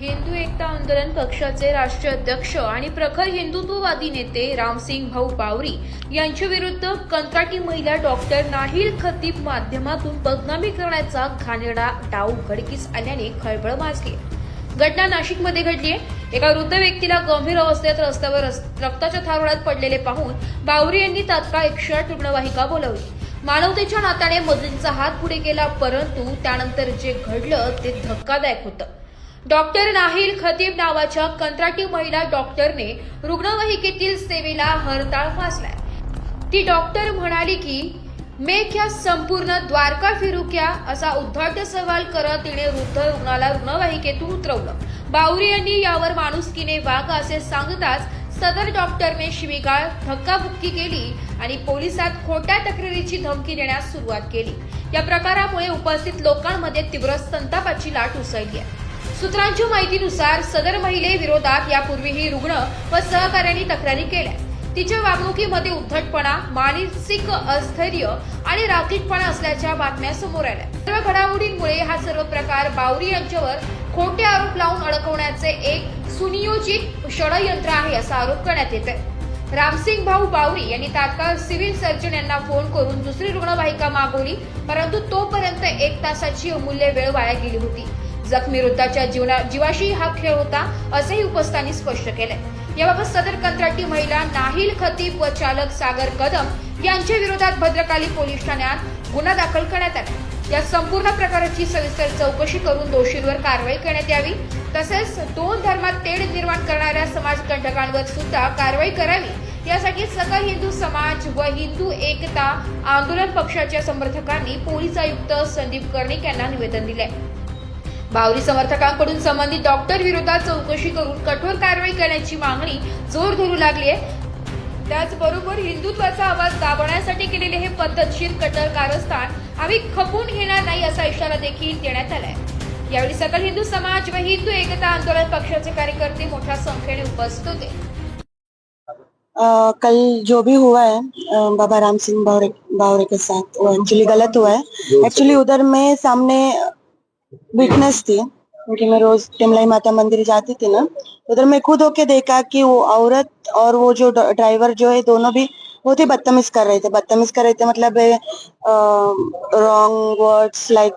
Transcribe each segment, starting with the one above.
हिंदू एकता आंदोलन पक्षाचे राष्ट्रीय अध्यक्ष आणि प्रखर हिंदुत्ववादी नेते रामसिंग भाऊ बावरी यांच्याविरुद्ध कंत्राटी महिला डॉक्टर नाहिल खतीब माध्यमातून बदनामी करण्याचा घाणेरडा डाव घडकीस आल्याने खळबळ माजली. घटना नाशिकमध्ये घडली आहे एका वृद्ध व्यक्तीला गंभीर अवस्थेत रस्त्यावर रक्ताच्या थारोळ्यात पडलेले पाहून बावरी यांनी तात्काळ एकशे आठ रुग्णवाहिका बोलावली. मानवतेच्या नात्याने मदतीचा हात पुढे केला परंतु त्यानंतर जे घडलं ते धक्कादायक होतं. डॉक्टर नाहिल खतीब नावाच्या कंत्राटी महिला डॉक्टरने रुग्णवाहिकेतील सेवेला हरताळ फासलाय. ती डॉक्टर म्हणाली की मैं क्या संपूर्ण द्वारका फिरू क्या? असा उद्धट सवाल करत तिने वृद्ध रुग्णाला रुग्णवाहिकेतून उतरवलं. बावरी यांनी यावर माणुसकीने वाघ असे सांगताच सदर डॉक्टरने शिवीगाळ धक्काबुक्की केली आणि पोलिसात खोट्या तक्रारीची धमकी देण्यास सुरुवात केली. या प्रकारामुळे उपस्थित लोकांमध्ये तीव्र संतापाची लाट उसळली आहे. सूत्रांच्या माहितीनुसार सदर महिलेविरोधात यापूर्वीही रुग्ण व सहकार्यांनी तक्रारी केल्या. तिच्या वागणुकीमध्ये उद्धटपणा मानसिक अस्थैर्य आणि राखीटपणा असल्याच्या बातम्या समोर आल्या. सर्व घडामोडींमुळे हा सर्व प्रकार बावरी यांच्यावर खोटे आरोप लावून अडकवण्याचे एक सुनियोजित षडयंत्र आहे असा आरोप करण्यात येत आहे रामसिंग भाऊ बावरी यांनी तात्काळ सिव्हिल सर्जन यांना फोन करून दुसरी रुग्णवाहिका मागवली परंतु तोपर्यंत एक तासाची अमूल्य वेळ वाया गेली होती. जखमी वृद्धाच्या जीवना जीवाशी हा खेळ होता असंही उपस्थांनी स्पष्ट केलंय. याबाबत सदर कंत्राटी महिला नाहिल खतीब व चालक सागर कदम यांच्या विरोधात भद्रकाली पोलीस ठाण्यात गुन्हा दाखल करण्यात आला. या संपूर्ण प्रकाराची सविस्तर चौकशी करून दोषींवर कारवाई करण्यात यावी. तसेच दोन धर्मात तेढ निर्माण करणाऱ्या समाजकंटकांवर सुद्धा कारवाई करावी. यासाठी सकल हिंदू समाज व हिंदू एकता आंदोलन पक्षाच्या समर्थकांनी पोलीस आयुक्त संदीप कर्णिक यांना निवेदन दिले बावरी समर्थकांकडून संबंधित डॉक्टर विरोधात चौकशी करून कठोर कारवाई करण्याची मागणी जोर धरू लागली आहे. त्याचबरोबर हिंदुत्वाचा आवाज दाबण्यासाठी केलेले हे पद्धतशीर कटर कारस्थान आम्ही खपून घेणार नाही असा इशारा देखील देण्यात आलाय. यावेळी सकल हिंदू समाज व हिंदू एकता आंदोलन पक्षाचे कार्यकर्ते मोठ्या संख्येने उपस्थित होते. अ, कल जो भी हुआ है बाबा राम सिंह बावरे बावरे के साथ वो एक्चुअली गलत हुआ है. एक्चुअली उधर मैं सामने विटनेस थी क्योंकि मैं रोज टिमलाई माता मंदिर जाती थी ना उधर मैं खुद होके देखा कि वो औरत और वो जो ड्राइवर जो है दोनों भी बहुत ही बदतमीज कर रहे थे। बदतमीज कर रहे थे मतलब रॉन्ग वर्ड्स लाइक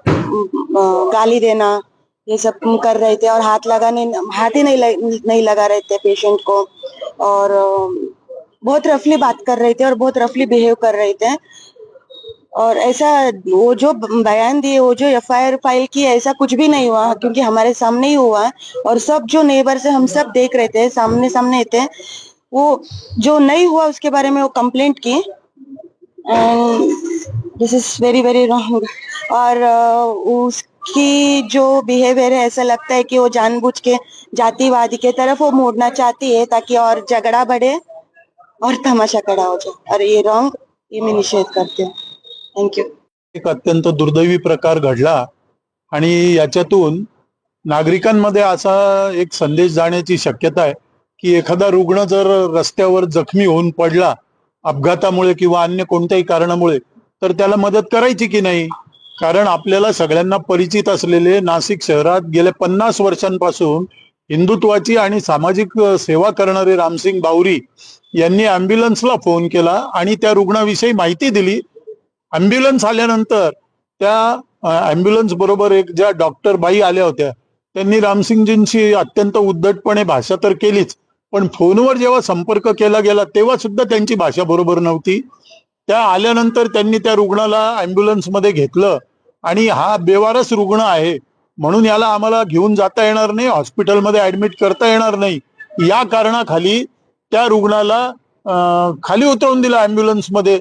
गाली देना ये सब कर रहे थे और हाथ लगाने हाथ ही नहीं लग, नहीं लगा रहे थे पेशेंट को और बहुत रफली बात कर रहे थे और बहुत रफली बिहेव कर रहे थे। और ऐसा वो जो बयान दिए, वो जो एफआईआर फ़ाइल की ऐसा कुछ भी नहीं हुआ, क्योंकि हमारे सामने ही हुआ और सब जो नेबर से हम सब देख रहे थे सामने सामने थे, वो जो नहीं हुआ उसके बारे में वो कंप्लेंट की। This is very very wrong और उसकी जो बिहेवियर है, ऐसा लगता है कि वो जानबूझ के, जातिवादी के तरफ़ वो मोड़ना चाहती है, ताकि और झगड़ा बढ़े और तमाशा खड़ा हो जाए। और ये रॉन्ग ये मैं निषेध करते हूँ। एक अत्यंत दुर्दैवी प्रकार घडला आणि याच्यातून नागरिकांमध्ये असा एक संदेश जाण्याची शक्यता आहे की एखादा रुग्ण जर रस्त्यावर जखमी होऊन पडला अपघातामुळे किंवा अन्य कोणत्याही कारणामुळे तर त्याला मदत करायची की नाही? कारण आपल्याला सगळ्यांना परिचित असलेले नाशिक शहरात गेल्या पन्नास वर्षांपासून हिंदुत्वाची आणि सामाजिक सेवा करणारे रामसिंग बावरी यांनी अँब्युलन्सला फोन केला आणि त्या रुग्णाविषयी माहिती दिली अँब्युलन्स आल्यानंतर त्या अँब्युलन्स बरोबर एक ज्या डॉक्टर बाई आल्या होत्या त्यांनी रामसिंगजींशी अत्यंत उद्धटपणे भाषा तर केलीच पण फोनवर जेव्हा संपर्क केला गेला तेव्हा सुद्धा त्यांची भाषा बरोबर नव्हती. त्या आल्यानंतर त्यांनी त्या रुग्णाला अँब्युलन्समध्ये घेतलं आणि हा बेवारस रुग्ण आहे म्हणून याला आम्हाला घेऊन जाता येणार नाही हॉस्पिटलमध्ये ऍडमिट करता येणार नाही. या कारणाखाली त्या रुग्णाला खाली उतरवून दिला अँब्युलन्समध्ये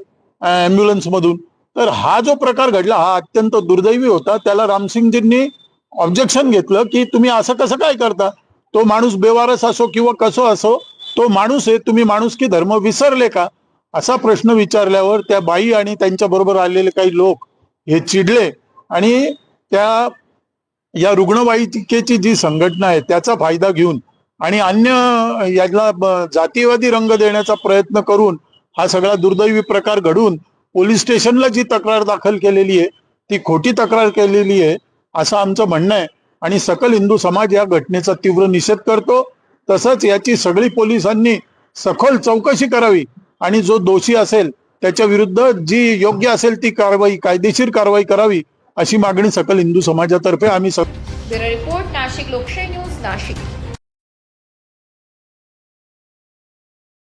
मधून. तर हा जो प्रकार घडला हा अत्यंत दुर्दैवी होता. त्याला रामसिंगजींनी ऑब्जेक्शन घेतलं की तुम्ही असं कसं काय करता? तो माणूस बेवारस असो किंवा कसो असो तो माणूस आहे. तुम्ही माणूस की धर्म विसरले का? असा प्रश्न विचारल्यावर त्या बाई आणि त्यांच्या बरोबर आलेले काही लोक हे चिडले आणि त्या या रुग्णवाहिकेची जी संघटना आहे त्याचा फायदा घेऊन आणि अन्य याला जातीवादी रंग देण्याचा प्रयत्न करून हा सगळा दुर्दैवी प्रकार घडून पोलीस स्टेशनला जी तक्रार दाखल केलेली आहे ती खोटी तक्रार केलेली आहे असं आमचं म्हणणं आहे. आणि सकल हिंदू समाज या घटनेचा तीव्र निषेध करतो. तसंच याची सगळी पोलिसांनी सखोल चौकशी करावी. आणि जो दोषी असेल त्याच्या विरुद्ध जी योग्य असेल ती कारवाई कायदेशीर कारवाई करावी अशी मागणी सकल हिंदू समाजातर्फे आम्ही रिपोर्ट नाशिक लोकशाही न्यूज नाशिक.